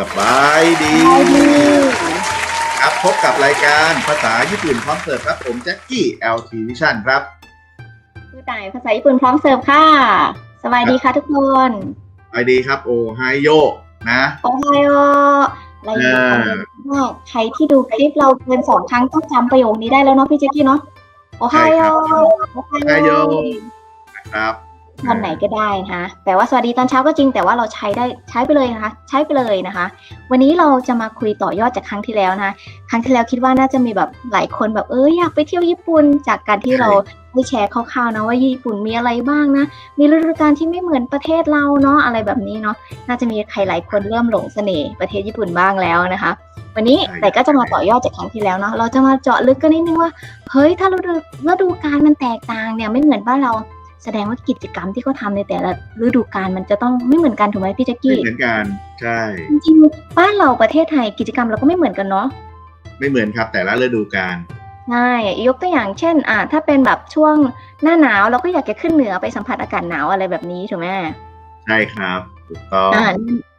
สบายดี ครับพบกับรายการภาษาญี่ปุ่นพร้อมเสิร์ฟครับ ผมแจ็คกี้ LT Vision ครับผู้ต่ายภาษาญี่ปุ่นพร้อมเสิร์ฟค่ะสวัสดีค่ะทุกคนสวัสดีครับ โอไฮโยนะโอไฮโอรายการว่าใครที่ดูคลิปเราเกินสองครั้งต้องจำประโยคนี้ได้แล้วเนาะพี่แจ๊กกี้เนาะโอไฮโอโอไฮไฮโยโอนะครับ วันไหนก็ได้นะคะแต่ว่าสวัสดีตอนเช้าก็จริง แต่ว่าเราใช้ได้ใช้ไปเลยนะคะ ใช้ไปเลยนะคะ วันนี้เราจะมาคุยต่อยอดจากครั้งที่แล้วนะคะครั้งที่แล้วคิดว่าน่าจะมีแบบหลายคนแบบเอออยากไปเที่ยวญี่ปุ่นจากการที่เราได้แชร์คร่าวๆนะว่าญี่ปุ่นมีอะไรบ้างนะ มีฤดูกาลที่ไม่เหมือนประเทศเราเนาะอะไรแบบนี้เนาะน่าจะมีใครหลายคนเริ่มหลงเสน่ห์ประเทศญี่ปุ่นบ้างแล้วนะคะวันนี้แต่ก็จะมาต่อยอดจากครั้งที่แล้วเนาะเราจะมาเจาะลึกกันนิดนึงว่าเฮ้ยถ้าฤดูฤดูกาลมันแตกต่างเนี่ยไม่เหมือนบ้านเรา แสดงว่ากิจกรรมที่เขาทำในแต่ละฤดูกาลมันจะต้องไม่เหมือนกันถูกไหมพี่แจ๊กไม่กี้เหมือนกันใช่จริงๆบ้านเราประเทศไทยกิจกรรมเราก็ไม่เหมือนกันเนาะไม่เหมือนครับ แต่ละฤดูกาลใช่ยกตัวอย่างเช่น อ่า ถ้าเป็นแบบช่วงหน้าหนาวเราก็อยากจะขึ้นเหนือไปสัมผัสอากาศหนาวอะไรแบบนี้ถูกไหมใช่ครับถูกต้องอ่า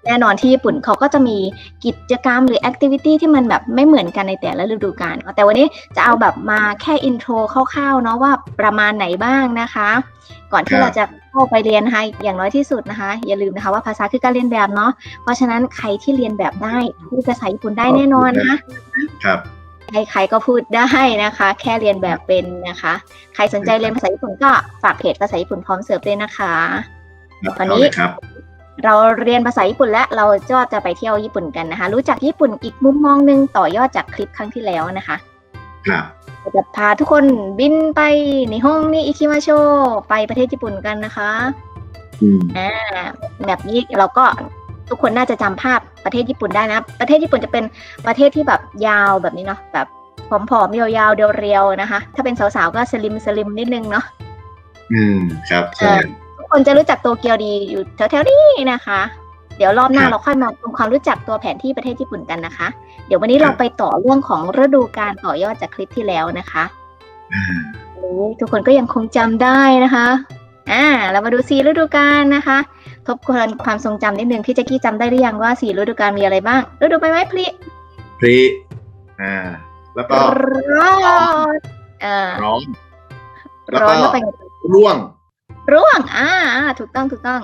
แน่นอนที่ญี่ปุ่นเขาก็จะมีกิจกรรมหรือแอคทิวิตี้ที่มันแบบไม่เหมือนกันในแต่ละฤดูกาลแต่วันนี้จะเอาแบบมาแค่อินโทรคร่าวๆเนาะว่าประมาณไหนบ้างนะคะ ก่อนที่เราจะเข้าไปเรียนนะคะอย่างน้อยที่สุดนะคะ อย่าลืมนะคะว่าภาษาคือการเรียนแบบเนาะเพราะฉะนั้นใครที่เรียนแบบได้พูดภาษาญี่ปุ่นได้แน่นอนนะคะครับใครๆก็พูดได้นะคะ แค่เรียนแบบเป็นนะคะ ใครสนใจเรียนภาษาญี่ปุ่นก็ฝากเพจภาษาญี่ปุ่นพร้อมเสิร์ฟด้วยนะคะครับวันนี้ เอาเลยครับเราเรียนภาษาญี่ปุ่นและเราก็จะไปเที่ยวญี่ปุ่นกันนะคะ รู้จักญี่ปุ่นอีกมุมมองหนึ่งต่อยอดจากคลิปครั้งที่แล้วนะคะครับเราจะพาทุกคนบินไปในห้องนี้อิคิมาโชไปประเทศญี่ปุ่นกันนะคะอืมอ่าแบบนี้เราก็ทุกคนน่าจะจำภาพประเทศญี่ปุ่นได้นะ ประเทศญี่ปุ่นจะเป็นประเทศที่แบบยาวแบบนี้เนาะแบบผอมๆยาวๆเรียวๆนะคะ ถ้าเป็นสาวๆก็สลิมสลิมนิดนึงเนาะอืมครับใช่ทุก คนจะรู้จักโตเกียวดีอยู่แถวๆนี้นะคะ เดี๋ยวรอบหน้าครับ เราค่อยมาทำความรู้จักตัวแผนที่ประเทศญี่ปุ่นกันนะคะ เดี๋ยววันนี้เราไปต่อเรื่องของฤดูการต่อยอดจากคลิปที่แล้วนะคะอ่า โอ้ยทุกคนก็ยังคงจำได้นะคะอ่าเรามาดูสีฤดูกาลนะคะ ทบทวนความทรงจำนิดนึงพี่แจ๊กกี้จำได้หรือยังว่าสีฤดูกาลมีอะไรบ้าง ฤดูใบไม้ผลิ พริอ่า แล้วก็ร้อนอ่าร้อนแล้วก็ ร้อนแล้วไปไงร่วง ร่วงอ่าอ่า ถูกต้องถูกต้อง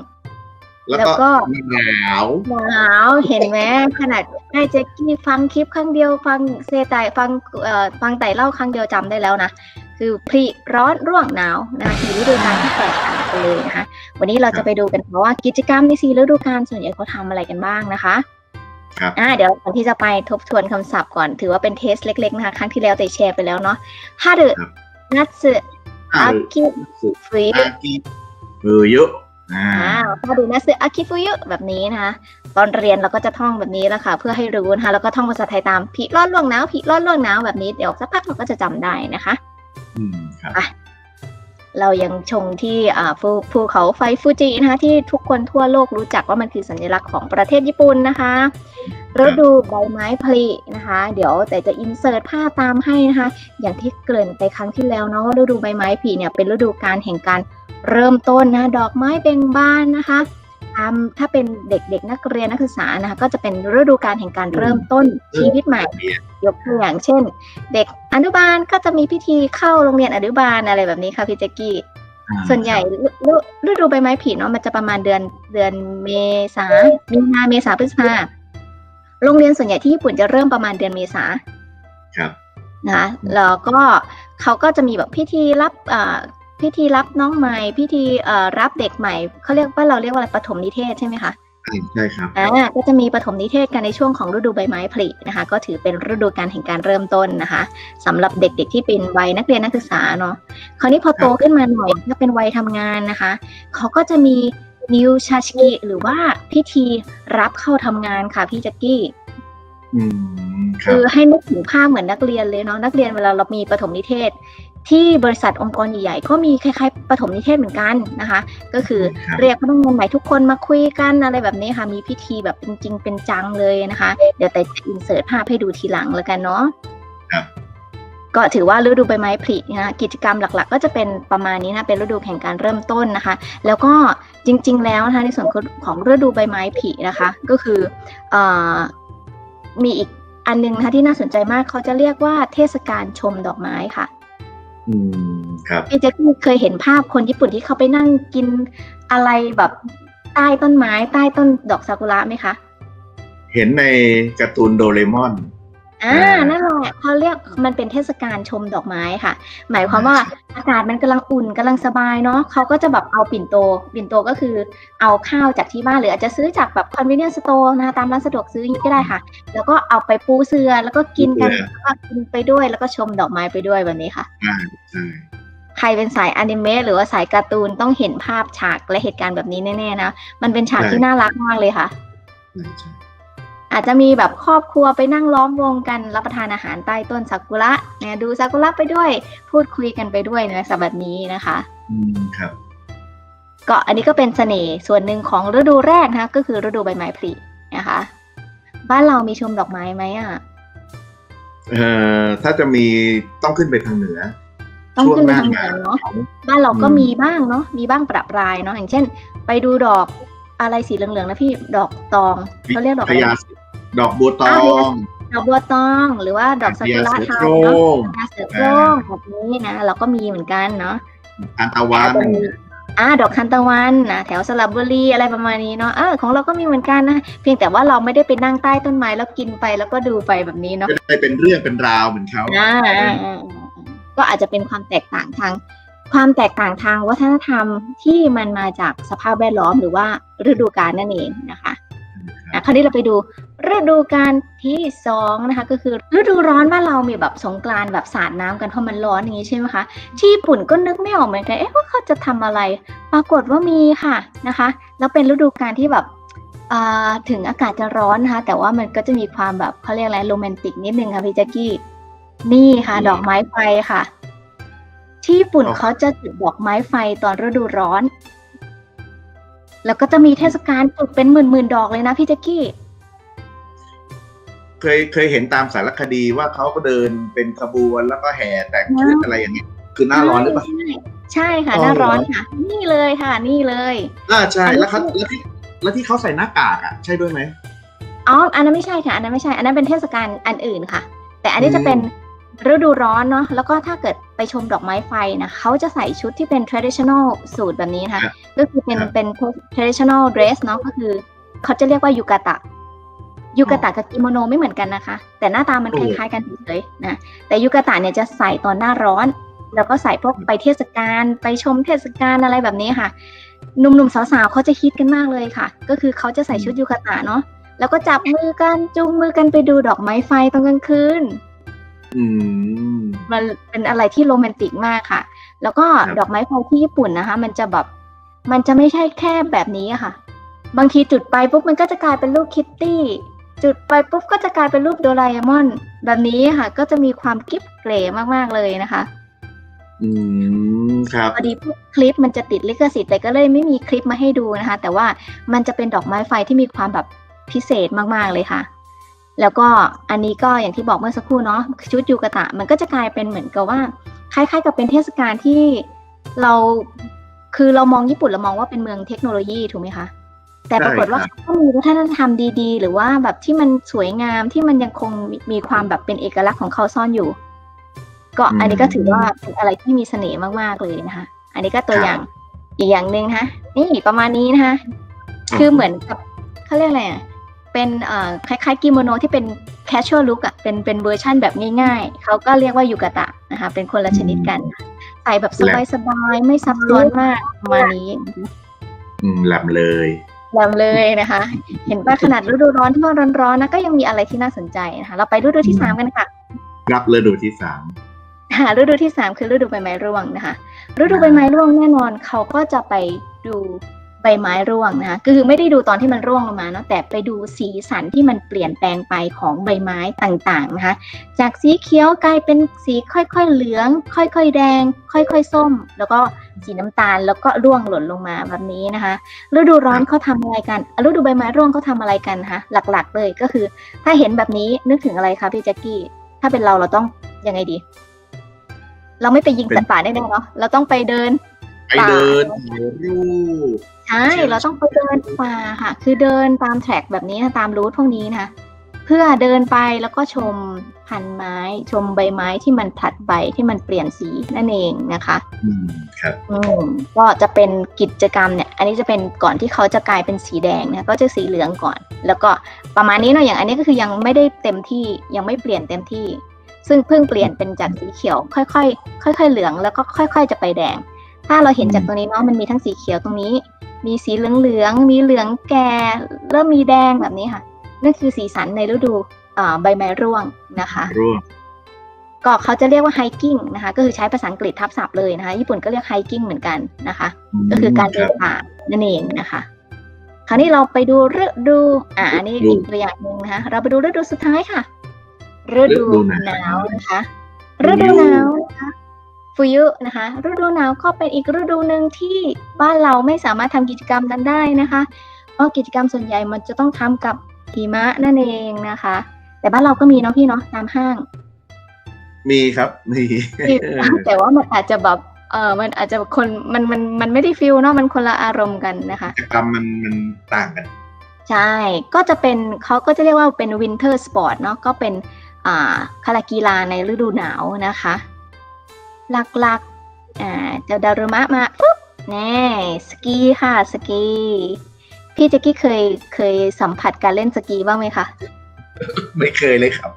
แล้วแล้วก็ก็หนาวหนาวเห็นไหมขนาดให้แจ็กกี้ฟังคลิปครั้งเดียวฟังเซไตฟังเอ่อฟังไต่เล่าครั้งเดียวจำได้แล้วนะ คือพริร้อนร่วงหนาวนะคะสี่ฤดูกาลที่แตกต่างกันเลยนะคะ วันนี้เราจะไปดูกันเพราะว่ากิจกรรมในสี่ฤดูกาลส่วนใหญ่เขาทำอะไรกันบ้างนะคะ ครับ อ่าเดี๋ยวก่อนที่จะไปทบทวนคำศัพท์ก่อน ถือว่าเป็นเทสเล็กๆนะคะ ครั้งที่แล้วแต่แชร์ไปแล้วเนาะฮารุครับ นัตสึ อ่าอากิสุฟุยอากิมือเยอะอ่าอ่าฮารุนัตสึอากิฟุยุแบบนี้นะคะตอนเรียนเราก็จะท่องแบบนี้แหละค่ะ เพื่อให้รู้นะคะแล้วก็ท่องภาษาไทยตามผีร้อนล่วงหนาวผีร้อนล่วงหนาวแบบนี้เดี๋ยวสักพักเราก็จะจำได้นะคะ อืมครับ เรายังชงที่ภูเขาไฟฟูจินะคะที่ทุกคนทั่วโลกรู้จักว่ามันคือสัญลักษณ์ของประเทศญี่ปุ่นนะคะฤดูใบไม้ผลินะคะ เดี๋ยวแต่จะอินเสิร์ตภาพตามให้นะคะ อย่างที่เกริ่นไปครั้งที่แล้วเนาะว่าฤดูใบไม้ผลิเนี่ยเป็นฤดูการแห่งการเริ่มต้นนะ ดอกไม้เบ่งบานนะคะามถ้าเป็นเด็กๆนักเรียนนักศึกษานะคะก็จะเป็นฤดูการแห่งการเริ่มต้นชีวิตใหม่ ยกตัวอย่างเช่น เด็กอนุบาลก็จะมีพิธีเข้าโรงเรียนอนุบาลอะไรแบบนี้ค่ะพี่แจ๊กกี้ส่วนใหญ่ฤฤฤดูใบไม้ผลิเนาะมันจะประมาณเดือนเดือนเมษามีนาเมษาพฤษภาโรงเรียนส่วนใหญ่ที่ญี่ปุ่นจะเริ่มประมาณเดือนเมษาครับนะคะแล้วก็เขาก็จะมีแบบพิธีรับอ่า พิธีรับน้องใหม่ พิธีเอ่อรับเด็กใหม่เขาเรียกว่าเราเรียกว่าอะไรปฐมนิเทศใช่ไหมคะใช่ใช่ครับอ่าก็จะมีปฐมนิเทศกันในช่วงของฤดูใบไม้ผลินะคะ ก็ถือเป็นฤดูการแห่งการเริ่มต้นนะคะสำหรับเด็กๆที่เป็นวัยนักเรียนนักศึกษาเนาะคราวนี้พอโตขึ้นมาหน่อยถ้าเป็นวัยทำงานนะคะเขาก็จะมีนิวชาชิกิหรือว่าพิธีรับเข้าทำงานค่ะพี่แจ็กกี้อืมครัคืบอให้นึกถึงภาพเหมือนนักเรียนเลยเนาะนักเรียนเวลาเรามีปฐมนิเทศ ที่บริษัทองค์กรใหญ่ๆก็มีคล้ายๆปฐมนิเทศเหมือนกันนะคะ ก็คือครับเรียกพนักงานใหม่ทุกคนมาคุยกันอะไรแบบนี้ค่ะ มีพิธีแบบเป็นจริงเป็นจังเลยนะคะ เดี๋ยวแต่จะอินเสิร์ตภาพให้ดูทีหลังแล้วกันเนาะครับก็ถือว่าฤดูใบไม้ผลินะกิจกรรมหลักๆ ก็จะเป็นประมาณนี้นะเป็นฤดูแห่งการเริ่มต้นนะคะ แล้วก็จริง ๆ แล้วนะคะในส่วนของฤดูใบไม้ผลินะคะ ก็คือเออมีอีกอันนึงนะคะที่น่าสนใจมากเขาจะเรียกว่าเทศกาลชมดอกไม้ค่ะ อืมครับพี่เจ๊เคยเห็นภาพคนญี่ปุ่นที่เขาไปนั่งกินอะไรแบบใต้ต้นไม้ใต้ต้นดอกซากุระไหมคะ เห็นในการ์ตูนโดเรมอน อ่าอ่านั่นั่นแหละเขาเรียกมันเป็นเทศกาลชมดอกไม้ค่ะ หมายความว่าอากาศมันกำลังอุ่นกำลังสบายเนาะเขาก็จะแบบเอาปิ่นโต ปิ่นโตก็คือเอาข้าวจากที่บ้านหรืออาจจะซื้อจากแบบ convenience store นะคะตามร้านสะดวกซื้ออย่างนี้ก็ได้ค่ะ แล้วก็เอาไปปูเสือแล้วก็กินกันแล้วก็กินไปด้วยแล้วก็ชมดอกไม้ไปด้วยแบบนี้ค่ะอ่าใช่ใครเป็นสายอนิเมะหรือว่าสายการ์ตูนต้องเห็นภาพฉากและเหตุการณ์แบบนี้แน่ๆนะมันเป็นฉากที่น่ารักมากเลยค่ะใช่ใช่ อาจจะมีแบบครอบครัวไปนั่งล้อมวงกันรับประทานอาหารใต้ต้นซากุระนะดูซากุระไปด้วยพูดคุยกันไปด้วยในลักษณะแบบนี้นะคะ อืมครับ ก็อันนี้ก็เป็นเสน่ห์ส่วนหนึ่งของฤดูแรกนะคะก็คือฤดูใบไม้ผลินะคะ บ้านเรามีชมดอกไม้ไหมอะเอ่อถ้าจะมีต้องขึ้นไปทางเหนือต้องขึ้นไปช่วทางเหนือเนาะของบ้านเราก็อืมมีบ้างเนาะมีบ้างประปรายเนาะอย่างเช่น ไปดูดอกอะไรสีเหลืองๆนะพี่ดอกตองเขาเรียกดอกพอะไรญา ดอกบัวตออ่าพญางดอกบัวตองหรือว่าดอกซาพกุญาระเสือไทโคยร่เนาะงพญาเสือโคร่งแบบนี้นะเราก็มีเหมือนกันเนาะอันตะวันอาจจะมีอ่าดอกคันตะวันนะแถวสระบุรีอะไรประมาณนี้เนาะเออของเราก็มีเหมือนกันนะเพียงแต่ว่าเราไม่ได้ไปนั่งใต้ต้นไม้แล้วกินไปแล้วก็ดูไปแบบนี้เนาะจะได้เป็นเรื่องเป็นราวเหมือนเขาอ่าอ่าอ่าอ่าก็อาจจะเป็นความแตกต่างทาง ความแตกต่างทางวัฒนธรรมที่มันมาจากสภาพแวดล้อมหรือว่าฤดูกาลนั่นเองนะคะอะคราวนี้เราไปดู ฤดูกาลที่สองนะคะก็คือฤดูร้อนบ้านเรามีแบบสงกรานต์แบบสาดน้ำกันเพราะมันร้อนอย่างนี้ใช่ไหมคะที่ญี่ปุ่นก็นึกไม่ออกเหมือนกันเอ๊ะว่าเขาจะทำอะไร ปรากฏว่ามีค่ะนะคะ แล้วเป็นฤดูกาลที่แบบอ่าถึงอากาศจะร้อนนะคะแต่ว่ามันก็จะมีความแบบเขาเรียกอะไรโรแมนติกนิดนึงค่ะพี่แจ๊กกี้นี่ค่ะ ดอกไม้ไฟค่ะ ที่ญี่ปุ่นเขาจะจุดดอกไม้ไฟตอนฤดูร้อน แล้วก็จะมีเทศกาลจุดเป็นหมื่นๆดอกเลยนะพี่แจ๊กกี้ เคยเคยเห็นตามสารคดีว่าเขาก็เดินเป็นขบวนแล้วก็แห่แต่งชุดอะไรอย่างเงี้ยคือหน้าร้อนหรือเปล่าใช่ใช่ค่ะอ๋อหน้าร้อนเหรอค่ะ นี่เลยค่ะ นี่เลยอ่าใช่อันนี้แล้วเขาแล้วที่แล้วที่เขาใส่หน้ากากอะ ใช่ด้วยไหมอ๋ออันนั้นไม่ใช่ค่ะ อันนั้นไม่ใช่ อันนั้นเป็นเทศกาลอันอื่นค่ะ แต่อันนี้อืมจะเป็นฤดูร้อนเนาะแล้วก็ถ้าเกิดไปชมดอกไม้ไฟนะเขาจะใส่ชุดที่เป็น traditional สูตรแบบนี้นะคะก็คือเป็นเป็น traditional dress เนาะก็คือเขาจะเรียกว่ายูกาตะ ยูกาตะกับกิโมโนไม่เหมือนกันนะคะ แต่หน้าตามันคล้ายๆกันเฉยๆนะแต่ยูกาตะเนี่ยจะใส่ตอนหน้าร้อน แล้วก็ใส่พวกไปเทศกาลไปชมเทศกาลอะไรแบบนี้ค่ะหนุ่มๆสาวๆเขาจะฮิตกันมากเลยค่ะ ก็คือเขาจะใส่ชุดยูคาตะเนาะแล้วก็จับมือกันจูงมือกันไปดูดอกไม้ไฟตอนกลางคืนอืมมันเป็นอะไรที่โรแมนติกมากค่ะ แล้วก็ครับดอกไม้ไฟที่ญี่ปุ่นนะคะ มันจะแบบมันจะไม่ใช่แค่แบบนี้อะค่ะ บางทีจุดไปปุ๊บมันก็จะกลายเป็นรูปคิตตี้ จุดไปปุ๊บก็จะกลายเป็นรูปโดราเอมอน แบบนี้ค่ะ ก็จะมีความกิ๊บเก๋มากๆเลยนะคะ อืมครับพอดีพวกคลิปมันจะติดลิขสิทธิ์แต่ก็เลยไม่มีคลิปมาให้ดูนะคะ แต่ว่ามันจะเป็นดอกไม้ไฟที่มีความแบบพิเศษมากๆเลยค่ะ แล้วก็อันนี้ก็อย่างที่บอกเมื่อสักครู่เนาะชุดยูกะตะ มันก็จะกลายเป็นเหมือนกับว่า คล้าย ๆ กับเป็นเทศกาลที่เราคือเรามองญี่ปุ่นเรามองว่าเป็นเมืองเทคโนโลยีถูกไหมคะ แต่ปรากฏว่าใช่ครับเขาก็มีวัฒนธรรมดีๆ หรือว่าแบบที่มันสวยงามที่มันยังคงมีมีความแบบเป็นเอกลักษณ์ของเขาซ่อนอยู่ ก็อันนี้ก็ถือว่าเป็นอะไรที่มีเสน่ห์มากๆเลยนะคะ อันนี้ก็ตัวอย่างอีกอย่างหนึ่งนะคะนี่ประมาณนี้นะคะคือเหมือนกับเขาเรียกอะไรอะเป็นเอ่อคล้ายๆกิโมโนที่เป็น casual look อะเป็นเป็นเวอร์ชั่นแบบง่ายๆ เขาก็เรียกว่ายูกะตะนะคะ เป็นคนละชนิดกันใส่แบบสบายๆ ไม่ซับซ้อนมากประมาณนี้อืมแหลมเลย แลมเลยนะคะ เห็นว่าขนาดฤดูร้อนที่ว่าร้อนๆนะก็ยังมีอะไรที่น่าสนใจนะคะ เราไปฤดูที่สามกันค่ะรับฤดูที่สามค่ะฤดูที่สามคือฤดูใบไม้ร่วงนะคะ ฤดูใบไม้ร่วงแน่นอนเขาก็จะไปดูใบไม้ร่วงนะคะคือไม่ได้ดูตอนที่มันร่วงลงมาเนาะแต่ไปดูสีสันที่มันเปลี่ยนแปลงไปของใบไม้ต่างๆนะคะ จากสีเขียวกลายเป็นสีค่อยๆเหลือง ค่อยๆแดง ค่อยๆส้ม แล้วก็ สีน้ำตาล แล้วก็ร่วงหล่นลงมาแบบนี้นะคะฤดูร้อนเขาทำอะไรกันอะฤดูใบไม้ร่วงเขาทำอะไรกันนะคะหลักๆ เลยก็คือ ถ้าเห็นแบบนี้นึกถึงอะไรคะพี่แจ็คกี้ถ้าเป็นเราเราต้องยังไงดี เราไม่ไปยิงเป็นสัตว์ป่าได้แน่เนาะเราต้องไปเดินไปเดินถ่ายรูปใช่ใช่เราต้องไปเดินป่าค่ะ คือเดินตามแทร็กแบบนี้นะตามรูทพวกนี้นะ เพื่อเดินไปแล้วก็ชมพันไม้ ชมใบไม้ที่มันผลัดใบที่มันเปลี่ยนสีนั่นเองนะคะอืมครับอืมก็จะเป็นกิจกรรมเนี่ย อันนี้จะเป็นก่อนที่เขาจะกลายเป็นสีแดงนะก็จะสีเหลืองก่อน แล้วก็ประมาณนี้เนาะอย่างอันนี้ก็คือยังไม่ได้เต็มที่ยังไม่เปลี่ยนเต็มที่ ซึ่งเพิ่งเปลี่ยนเป็นจากสีเขียว ค่อยๆค่อย ๆ เหลืองแล้วก็ค่อย ๆ จะไปแดง ถ้าเราเห็นจากตัวนี้เนาะมันมีทั้งสีเขียวตรงนี้ มีสีเหลืองๆมีเหลืองแก่เริ่มมีแดงแบบนี้ค่ะ นั่นคือสีสันในฤดูอ่าใบไม้ร่วงนะคะร่วมก็เขาจะเรียกว่าไฮกิ้งนะคะ ก็คือใช้ภาษาอังกฤษทับศัพท์เลยนะคะ ญี่ปุ่นก็เรียกไฮกิ้งเหมือนกันนะคะ ก็คือการเดินป่านั่นเองนะคะ คราวนี้เราไปดูฤดูอ่าอันนี้อีกตัวอย่างหนึ่งนะคะ เราไปดูฤดูสุดท้ายค่ะฤดูหนาวนะคะฤดูหนาวนะคะฟุยุนะคะ ฤดูหนาวก็เป็นอีกฤดูหนึ่งที่บ้านเราไม่สามารถทำกิจกรรมนั้นได้นะคะ เพราะกิจกรรมส่วนใหญ่มันจะต้องทำกับ หิมะนั่นเองนะคะ แต่บ้านเราก็มีเนาะพี่เนาะตามห้าง มีครับมีที่แต่ว่ามันอาจจะแบบเออมันอาจจะคนมันมันมันไม่ได้ฟิลเนาะมันคนละอารมณ์กันนะคะกิจกรรมมันมันต่างกัน ใช่ ก็จะเป็นเขาก็จะเรียกว่าเป็นวินเทอร์สปอร์ตเนาะก็เป็นอ่าคารากีฬาในฤดูหนาวนะคะ หลักๆอ่าเจ้าดารุมะมาปุ๊บแน่สกีค่ะสกี พี่แจ็กกี้เคยเคยสัมผัสการเล่นสกีบ้างไหมคะไม่เคยเลยครับ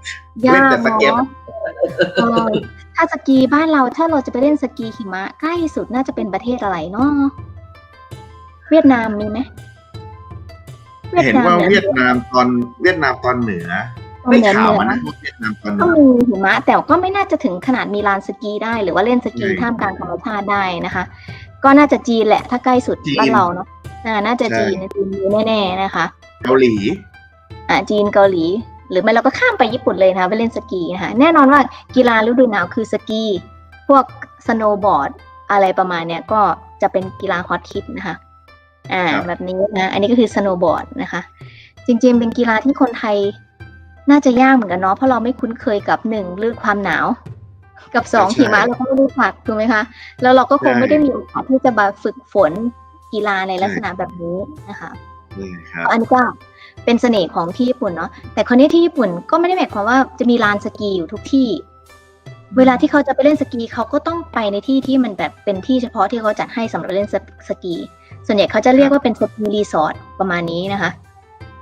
ยากเล่นแต่สเก็ตเนาะเออถ้าสกีบ้านเราถ้าเราจะไปเล่นสกีหิมะใกล้สุดน่าจะเป็นประเทศอะไรเนาะเวียดนามมีไหมเห็นว่าเวียดนามตอนเวียดนามตอนเหนือได้เหนือข่าวเหนืมาอนะว่าเวียดนามตอนเหก็นือมีหิมะแต่ก็ไม่น่าจะถึงขนาดมีลานสกีได้ หรือว่าเล่นสกีใช่ท่ามกลางธรรมชาติได้นะคะ ก็น่าจะจีนแหละ ถ้าใกล้สุดจีนบ้านเราเนาะอ่าน่าจะใช่จีนจีนมีแน่ๆนะคะ เกาหลี อ่าจีนเกาหลี หรือไม่เราก็ข้ามไปญี่ปุ่นเลยนะคะไปเล่นสกีนะคะแน่นอนว่ากีฬาฤดูหนาวคือสกี พวกสโนว์บอร์ดอะไรประมาณเนี้ยก็จะเป็นกีฬาฮอตฮิตนะคะอ่าครับแบบนี้นะ อันนี้ก็คือสโนว์บอร์ดนะคะ จริงๆเป็นกีฬาที่คนไทยน่าจะยากเหมือนกันเนาะเพราะเราไม่คุ้นเคยกับหนึ่งเรื่องความหนาว กับสองใช่หิมะเราก็ไม่รู้จักถูกไหมคะ แล้วเราก็คงใช่ไม่ได้มีโอกาสที่จะมาฝึกฝนกีฬาในลักษณะแบบนี้นะคะ นี่ครับ อันนี้ก็เป็นเสน่ห์ของที่ญี่ปุ่นเนาะแต่คนนี้ที่ญี่ปุ่นก็ไม่ได้หมายความว่าจะมีลานสกีอยู่ทุกที่ เวลาที่เขาจะไปเล่นสกีเขาก็ต้องไปในที่ที่มันแบบเป็นที่เฉพาะที่เขาจัดให้สำหรับเล่นสสกี ส่วนใหญ่เขาจะเรียกว่าเป็นสกีรีสอร์ทประมาณนี้นะคะ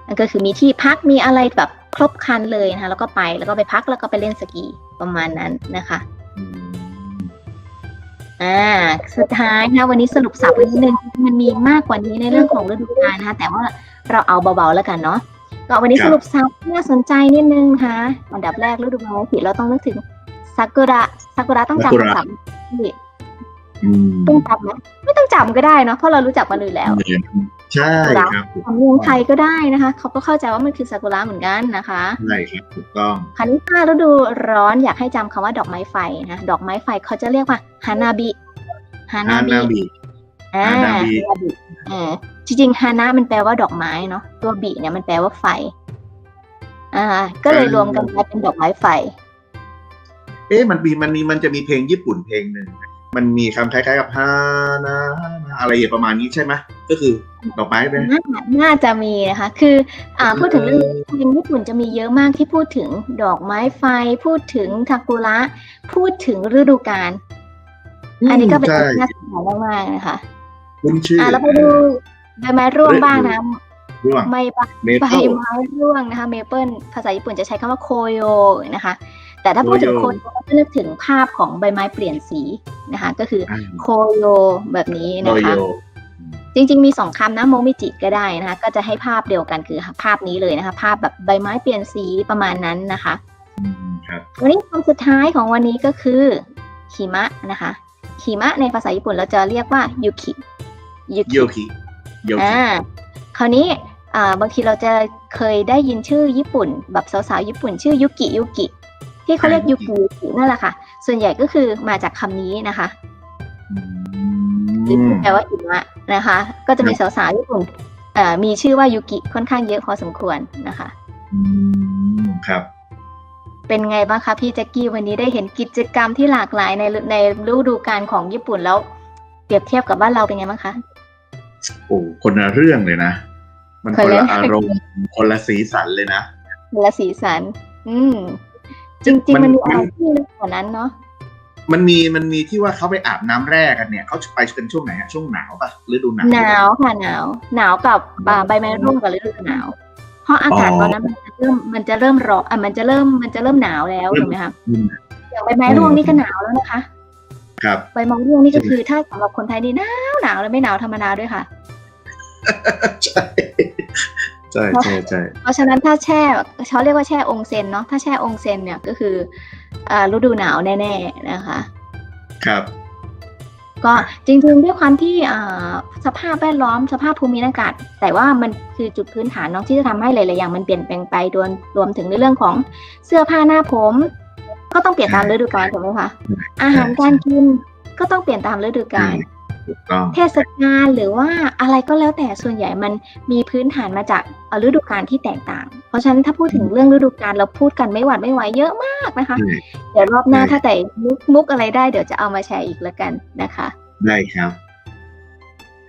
นั่นก็คือมีที่พักมีอะไรแบบครบครันเลยนะคะแล้วก็ไปแล้วก็ไปพักแล้วก็ไปเล่นสกีประมาณนั้นนะคะอืมอ่าสุดท้ายนะวันนี้สรุปสับนิดนึงมันมีมากกว่านี้ในเรื่องของฤดูกาลนะคะแต่ว่าเราเอาเบาๆแล้วกันเนาะก็วันนี้สรุปสับที่น่าสนใจนิดนึงค่ะอันดับแรกฤดูใบไม้ผลิเราต้องนึกถึงซากุระซากุระต้องจำคำศัพท์ที่อืมต้องจำไหมไม่ต้องจำก็ได้เนาะเพราะเรารู้จักมันอยู่แล้ว ใช่ครับสำเนียงไทยก็ได้นะคะ เขาก็เข้าใจว่ามันคือซากุระเหมือนกันนะคะใช่ครับถูกต้องคราวนี้ถ้าฤดูร้อนอยากให้จำคำว่าดอกไม้ไฟนะดอกไม้ไฟเขาจะเรียกว่าฮานาบิฮาฮานาบินาบิอ่าฮานาบิฮานาบิเออจริงๆฮานะมันแปลว่าดอกไม้เนาะตัวบิเนี่ยมันแปลว่าไฟ อ่า ก็เลยรวมกันกลายเป็นดอกไม้ไฟ เอ๊ะมันมีมันมีมันจะมีเพลงญี่ปุ่นเพลงหนึ่ง มันมีคำคล้ายๆกับฮานาอะไรอย่างประมาณนี้ใช่ไหมก็คือดอกไม้เป็นน่าน่าจะมีนะคะ คือ อ่าพูดถึงเรื่องเพลงญี่ปุ่นจะมีเยอะมากที่พูดถึงดอกไม้ไฟ พูดถึงทากุระ พูดถึงฤดูกาลอันนี้ก็เป็นใช่เรื่องน่าสนใจมากๆนะคะคุณชื่ออ่าแล้วไปดูใบไม้ร่วงบ้างนะร่วงใบไม้เมใบเปิลไม้ร่วงนะคะ เมเปิลภาษาญี่ปุ่นจะใช้คำว่าโคโยนะคะ แต่ถ้าพูดถึงโคโคโยโยก็จะนึกถึงภาพของใบไม้เปลี่ยนสีนะคะ ก็คืออ่าโคโยแบบนี้โยนะคะโยจริงๆ มีสองคำนะโมมิจิก็ได้นะคะ ก็จะให้ภาพเดียวกันคือภาพนี้เลยนะคะ ภาพแบบใบไม้เปลี่ยนสีประมาณนั้นนะคะอืมครับวันนี้คำสุดท้ายของวันนี้ก็คือหิมะนะคะหิมะในภาษาญี่ปุ่นเราจะเรียกว่ายุกิยุโยกิคิโยคิอ่าคราวนี้อ่าบางทีเราจะเคยได้ยินชื่อญี่ปุ่น แบบสาวๆญี่ปุ่น ชื่อยุกิยุกิ ที่เขาเรียกยุกิยุกินั่นแหละค่ะ ส่วนใหญ่ก็คือมาจากคำนี้นะคะอืมแปลว่าหิมะนะคะ ก็จะมีสาวๆญี่ปุ่นอ่ามีชื่อว่ายุกิค่อนข้างเยอะพอสมควรนะคะอืมครับ เป็นไงบ้างคะพี่แจ็กกี้วันนี้ได้เห็นกิจกรรมที่หลากหลายในในฤดูกาลของญี่ปุ่นแล้ว เปรียบเทียบกับบ้านเราเป็นไงบ้างคะโอ้คนละเรื่องเลยนะ มันคคนนละละอารมณ์คนละสีสันเลยนะคนละสีสัน อืม จริงๆมัมันนมีอะไรที่ลึกกว่านั้นเนาะมันมีมันมีที่ว่าเขาไปอาบน้ำแร่กันเนี่ยเขาไปเป็นช่วงไหนฮะช่วงหนาวปะฤดูหนาวหนาวค่ะหนาวหนาวกับอ่าใบไม้ร่วงกับฤดูหนาว เพราะอากาศอ๋อตอนนั้นมันจะเริ่มมันจะเริ่มร้อนอะมันจะเริ่มมันจะเริ่มหนาวแล้วถูกไหมคะอืมอย่างใบไม้ร่วงนี่ก็หนาวแล้วนะคะ ครับใบไม้ร่วงนี่ก็คือถ้าสำหรับคนไทยนี่หนาวหนาวแล้วไม่หนาวธรรมดาด้วยค่ะใช่ใช่ใช่ใช่เพราะฉะนั้นถ้าแช่เขาเรียกว่าแช่องเซนเนาะถ้าแช่องเซนเนี่ยก็คืออ่าฤดูหนาวแน่ๆนะคะ ครับ ก็จริงๆด้วยความที่อ่าสภาพแวดล้อมสภาพภูมิอากาศ แต่ว่ามันคือจุดพื้นฐานเน้องที่จะทำให้หลายๆอย่างมันเปลี่ยนแปลงไปรวมรวมถึงในเรื่องของเสื้อผ้าหน้าผม ก็ต้องเปลี่ยนตามฤดูกาลถูกไหมคะอาหารการกินก็ต้องเปลี่ยนตามฤดูกาล ถูกต้องเทศกาลหรือว่าอะไรก็แล้วแต่ส่วนใหญ่มันมีพื้นฐานมาจากเอ่อฤดูกาลที่แตกต่าง เพราะฉะนั้นถ้าพูดถึงเรื่องฤดูกาลเราพูดกันไม่หวัดไม่ไหวเยอะมากนะคะอืมเดี๋ยวรอบหน้าใช่ถ้าแต่มุกมุกอะไรได้เดี๋ยวจะเอามาแชร์อีกแล้วกันนะคะ ได้ครับ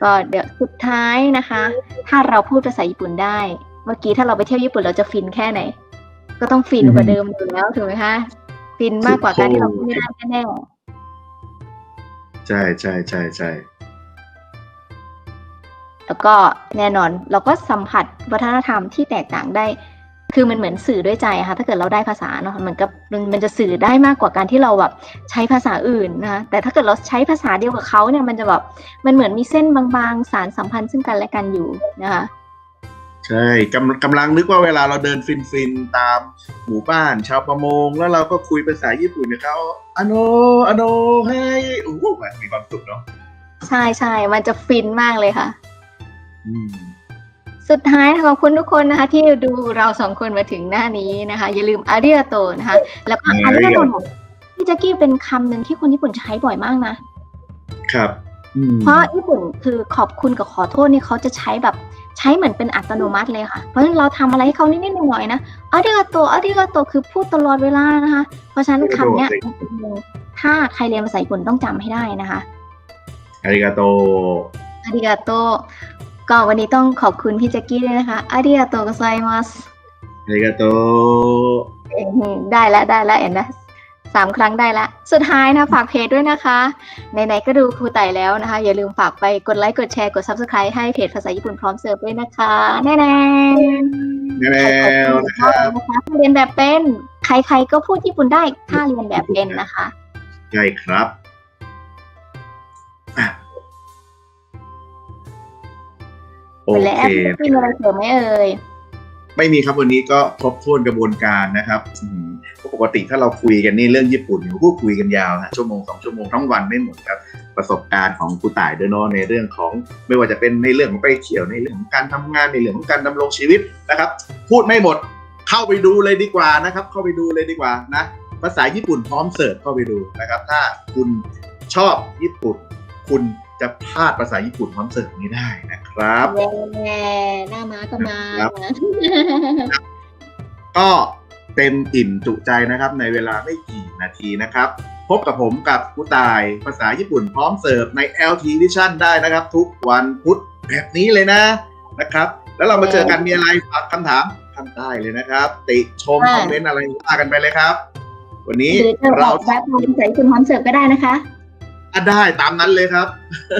ก็เดี๋ยวสุดท้ายนะคะ ถ้าเราพูดภาษาญี่ปุ่นได้ เมื่อกี้ถ้าเราไปเที่ยวญี่ปุ่นเราจะฟินแค่ไหน ก็ต้องฟินกว่าเดิมอยู่แล้วถูกไหมคะฟินมากกว่าการที่เราพูดไม่ได้แน่ใช่ใช่ใช่ใช่ๆ แล้วก็แน่นอนเราก็สัมผัสวัฒนธรรมที่แตกต่างได้ คือมันเหมือนสื่อด้วยใจอะค่ะ ถ้าเกิดเราได้ภาษาเนาะมันก็มันมันจะสื่อได้มากกว่าการที่เราแบบใช้ภาษาอื่นนะคะแต่ถ้าเกิดเราใช้ภาษาเดียวกับเขาเนี่ยมันจะแบบมันเหมือนมีเส้นบางๆ สารสัมพันธ์ซึ่งกันและกันอยู่นะคะใช่กำกำลังนึกว่าเวลาเราเดินฟินฟินๆตามหมู่บ้านชาวประมง แล้วเราก็คุยภาษาญี่ปุ่นกับเขาอโนอโนเฮ้ยโอ้โหมีความสุขเนาะใช่ใช่มันจะฟินมากเลยค่ะอืม สุดท้ายขอบคุณทุกคนนะคะ ที่ดูเราสองคนมาถึงหน้านี้นะคะ อย่าลืมอาริยาโตนะคะ แล้วก็อาริยาโตเนี่ยพี่แจ็กกี้เป็นคำหนึ่งที่คนญี่ปุ่นใช้บ่อยมากนะ ครับอืมเพราะญี่ปุ่นคือขอบคุณกับขอโทษนี่เขาจะใช้แบบใช้เหมือนเป็นอัตโนมัติเลยค่ะ เพราะฉะนั้นเราทำอะไรให้เขานิดๆหน่อยๆนะอาริยาโตอาริยาโตคือพูดตลอดเวลานะคะ เพราะฉะนั้นคำเนี้ยถ้าใครเรียนภาษาญี่ปุ่นต้องจำให้ได้นะคะอาริกาโตอาริกาโต ก็วันนี้ต้องขอบคุณพี่แจ็กกี้ด้วยนะคะอาริกาโตกไซมัสอาริกาโตได้แล้วได้แล้วเอ็นนะสามครั้งได้ละ สุดท้ายนะฝากเพจด้วยนะคะ ไหนๆก็ดูครูไต่แล้วนะคะ อย่าลืมฝากไปกดไลค์กดแชร์กด subscribe ให้เพจภาษาญี่ปุ่นพร้อมเสิร์ฟด้วยนะคะ แน่ๆแน่แล้วนะครับนะคะถ้าเรียนแบบเป็น ใครๆก็พูดญี่ปุ่นได้ถ้าเรียนแบบเป็นนะคะ ใช่ครับ โอหมดแล้วเคพี่มีอะไรเสริมไหมเอ่ยไม่มีครับวันนี้ก็ครบถ้วนกระบวนการนะครับอืมปกติถ้าเราคุยกันนี่เรื่องญี่ปุ่นพูดคุยกันยาวนะชั่วโมงสองชั่วโมงทั้งวันไม่หมดครับ ประสบการณ์ของครูต่ายด้วยเนาะในเรื่องของไม่ว่าจะเป็นในเรื่องของไปเที่ยวในเรื่องของการทำงานในเรื่องของการดำรงชีวิตนะครับ พูดไม่หมดเข้าไปดูเลยดีกว่านะครับ เข้าไปดูเลยดีกว่านะภาษาญี่ปุ่นพร้อมเสิร์ฟเข้าไปดูนะครับ ถ้าคุณชอบญี่ปุ่นคุณ จะพลาดภาษาญี่ปุ่นพร้อมเสิร์ฟไม่ได้นะครับแย่หน้าม้าก็มาครับก็เต็มอิ่มจุใจนะครับ ในเวลาไม่กี่นาทีนะครับ พบกับผมกับกูตายภาษาญี่ปุ่นพร้อมเสิร์ฟใน LT Vision ได้นะครับ ทุกวันพุธแบบนี้เลยนะนะครับ แล้วเรามาเจอกันมีอะไรฝากคำถามข้างใต้เลยนะครับ ติชมคอมเมนต์อะไรว่ากันไปเลยครับ วันนี้หรือจะบเราอกแบบภาษาญี่ปุ่นพร้อมเสิร์ฟก็ได้นะคะ อะได้ตามนั้นเลยครับ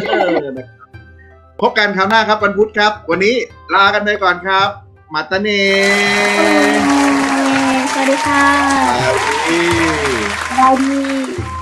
เออนะครับพบกันคราวหน้าครับวันพุธครับ วันนี้ลากันไปก่อนครับ มาตาเน่สวัสดีค่ะสวัสดีสวัสดี